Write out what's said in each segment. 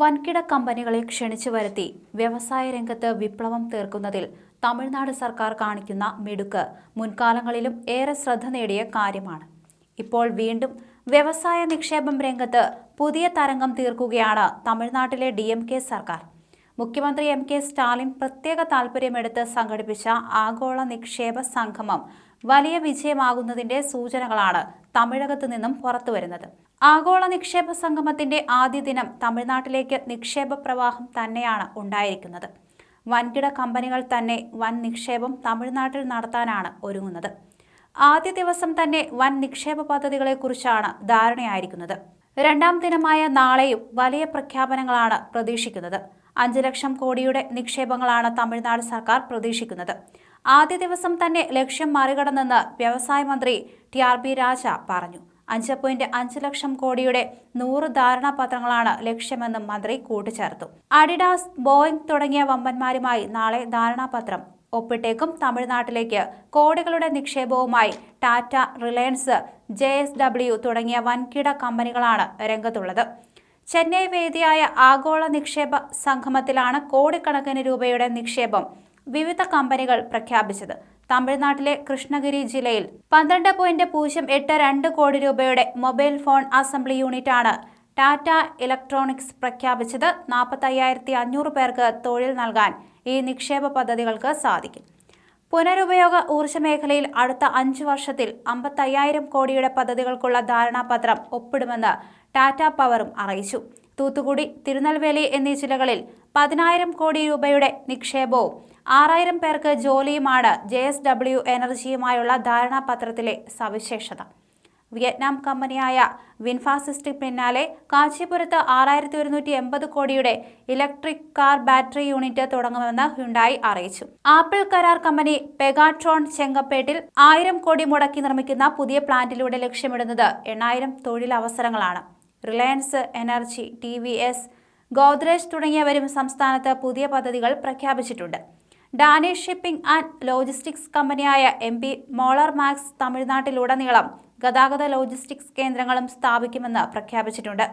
വൻകിട കമ്പനികളെ ക്ഷണിച്ചു വരുത്തി വ്യവസായ രംഗത്ത് വിപ്ലവം തീർക്കുന്നതിൽ തമിഴ്നാട് സർക്കാർ കാണിക്കുന്ന മിടുക്ക് മുൻകാലങ്ങളിലും ഏറെ ശ്രദ്ധ നേടിയ കാര്യമാണ്. ഇപ്പോൾ വീണ്ടും വ്യവസായ നിക്ഷേപം രംഗത്ത് പുതിയ തരംഗം തീർക്കുകയാണ് തമിഴ്നാട്ടിലെ ഡി എം കെ സർക്കാർ. മുഖ്യമന്ത്രി എം കെ സ്റ്റാലിൻ പ്രത്യേക താൽപര്യമെടുത്ത് സംഘടിപ്പിച്ച ആഗോള നിക്ഷേപ സംഗമം വലിയ വിജയമാകുന്നതിന്റെ സൂചനകളാണ് തമിഴകത്തു നിന്നും പുറത്തുവരുന്നത് ആഗോള നിക്ഷേപ സംഗമത്തിന്റെ ആദ്യ ദിനം തമിഴ്നാട്ടിലേക്ക് നിക്ഷേപ പ്രവാഹം തന്നെയാണ് ഉണ്ടായിരിക്കുന്നത്. വൻകിട കമ്പനികൾ തന്നെ വൻ നിക്ഷേപം തമിഴ്നാട്ടിൽ നടത്താനാണ് ഒരുങ്ങുന്നത്. ആദ്യ ദിവസം തന്നെ വൻ നിക്ഷേപ പദ്ധതികളെക്കുറിച്ചാണ് ധാരണയായിരിക്കുന്നത്. രണ്ടാം ദിനമായ നാളെയും വലിയ പ്രഖ്യാപനങ്ങളാണ് പ്രതീക്ഷിക്കുന്നത്. അഞ്ച് ലക്ഷം കോടിയുടെ നിക്ഷേപങ്ങളാണ് തമിഴ്നാട് സർക്കാർ പ്രതീക്ഷിക്കുന്നത്. ആദ്യ ദിവസം തന്നെ ലക്ഷ്യം മറികടന്നെന്ന് വ്യവസായ മന്ത്രി ടി ആർ പി രാജ പറഞ്ഞു. അഞ്ച് പോയിന്റ് അഞ്ച് ലക്ഷം കോടിയുടെ നൂറ് ധാരണാപത്രങ്ങളാണ് ലക്ഷ്യമെന്നും മന്ത്രി കൂട്ടിച്ചേർത്തു. അഡിഡാസ് ബോയിങ് തുടങ്ങിയ വമ്പന്മാരുമായി നാളെ ധാരണാപത്രം. ഒപ്പിട്ടേക്കും തമിഴ്നാട്ടിലേക്ക് കോടികളുടെ നിക്ഷേപവുമായി Tata Reliance J S W തുടങ്ങിയ വൻകിട കമ്പനികളാണ് രംഗത്തുള്ളത്. ചെന്നൈ വേദിയായ ആഗോള നിക്ഷേപ സംഗമത്തിലാണ് കോടിക്കണക്കിന് രൂപയുടെ നിക്ഷേപം വിവിധ കമ്പനികൾ പ്രഖ്യാപിച്ചത്. തമിഴ്നാട്ടിലെ കൃഷ്ണഗിരി ജില്ലയിൽ പന്ത്രണ്ട് പോയിന്റ് പൂജ്യം എട്ട് രണ്ട് കോടി രൂപയുടെ മൊബൈൽ ഫോൺ അസംബ്ലി യൂണിറ്റാണ് ടാറ്റ ഇലക്ട്രോണിക്സ് പ്രഖ്യാപിച്ചത്. നാൽപ്പത്തയ്യായിരത്തി അഞ്ഞൂറ് പേർക്ക് തൊഴിൽ നൽകാൻ ഈ നിക്ഷേപ പദ്ധതികൾക്ക് സാധിക്കും. പുനരുപയോഗ ഊർജ മേഖലയിൽ അടുത്ത അഞ്ചു വർഷത്തിൽ അമ്പത്തയ്യായിരം കോടിയുടെ പദ്ധതികൾക്കുള്ള ധാരണാപത്രം ഒപ്പിടുമെന്ന് ടാറ്റ പവറും അറിയിച്ചു. തൂത്തുക്കുടി തിരുനെൽവേലി എന്നീ ജില്ലകളിൽ പതിനായിരം കോടി രൂപയുടെ നിക്ഷേപവും ആറായിരം പേർക്ക് ജോലിയുമാണ് ജെ എസ് ഡബ്ല്യു എനർജിയുമായുള്ള ധാരണാപത്രത്തിലെ സവിശേഷത. വിയറ്റ്നാം കമ്പനിയായ വിൻഫാസിസ്റ്റിക് പിന്നാലെ കാഞ്ചീപുരത്ത് ആറായിരത്തി ഒരുന്നൂറ്റി എൺപത് കോടിയുടെ ഇലക്ട്രിക് കാർ ബാറ്ററി യൂണിറ്റ് തുടങ്ങുമെന്ന് ഹ്യുണ്ടായി അറിയിച്ചു. ആപ്പിൾ കരാർ കമ്പനി പെഗാട്രോൺ ചെങ്കപ്പേട്ടിൽ ആയിരം കോടി മുടക്കി നിർമ്മിക്കുന്ന പുതിയ പ്ലാന്റിലൂടെ ലക്ഷ്യമിടുന്നത് എണ്ണായിരം തൊഴിലവസരങ്ങളാണ്. Reliance energy T V S Godrej തുടങ്ങിയവരും സംസ്ഥാനത്ത് പുതിയ പദ്ധതികൾ പ്രഖ്യാപിച്ചിട്ടുണ്ട്. ഡാനിഷ് ഷിപ്പിംഗ് ആൻഡ് ലോജിസ്റ്റിക്സ് കമ്പനിയായ എം പി മോളർ മാക്സ് തമിഴ്നാട്ടിലുടനീളം ഗതാഗത ലോജിസ്റ്റിക്സ് കേന്ദ്രങ്ങളും സ്ഥാപിക്കുമെന്ന് പ്രഖ്യാപിച്ചിട്ടുണ്ട്.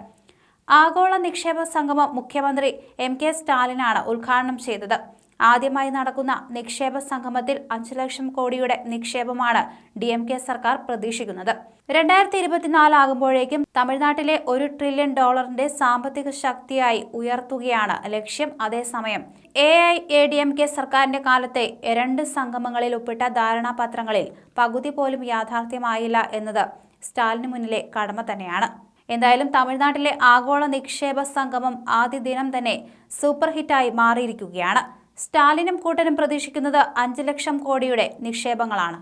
ആഗോള നിക്ഷേപ സംഗമം മുഖ്യമന്ത്രി എം കെ സ്റ്റാലിനാണ് ഉദ്ഘാടനം ചെയ്തത്. ആദ്യമായി നടക്കുന്ന നിക്ഷേപ സംഗമത്തിൽ അഞ്ചു ലക്ഷം കോടിയുടെ നിക്ഷേപമാണ് ഡി എം കെ സർക്കാർ പ്രതീക്ഷിക്കുന്നത്. രണ്ടായിരത്തി ഇരുപത്തിനാലാകുമ്പോഴേക്കും തമിഴ്നാട്ടിലെ ഒരു ട്രില്യൺ ഡോളറിന്റെ സാമ്പത്തിക ശക്തിയായി ഉയർത്തുകയാണ് ലക്ഷ്യം. അതേസമയം A I A D M K സർക്കാരിന്റെ കാലത്തെ രണ്ട് സംഗമങ്ങളിൽ ഒപ്പിട്ട ധാരണാപത്രങ്ങളിൽ പകുതി പോലും യാഥാർത്ഥ്യമായില്ല എന്നത് സ്റ്റാലിന് മുന്നിലെ കടമ തന്നെയാണ്. എന്തായാലും തമിഴ്നാട്ടിലെ ആഗോള നിക്ഷേപ സംഗമം ആദ്യ ദിനം തന്നെ സൂപ്പർ ഹിറ്റായി മാറിയിരിക്കുകയാണ്. സ്റ്റാലിനും കൂട്ടനും പ്രതീക്ഷിക്കുന്നത് അഞ്ച് ലക്ഷം കോടിയുടെ നിക്ഷേപങ്ങളാണ്.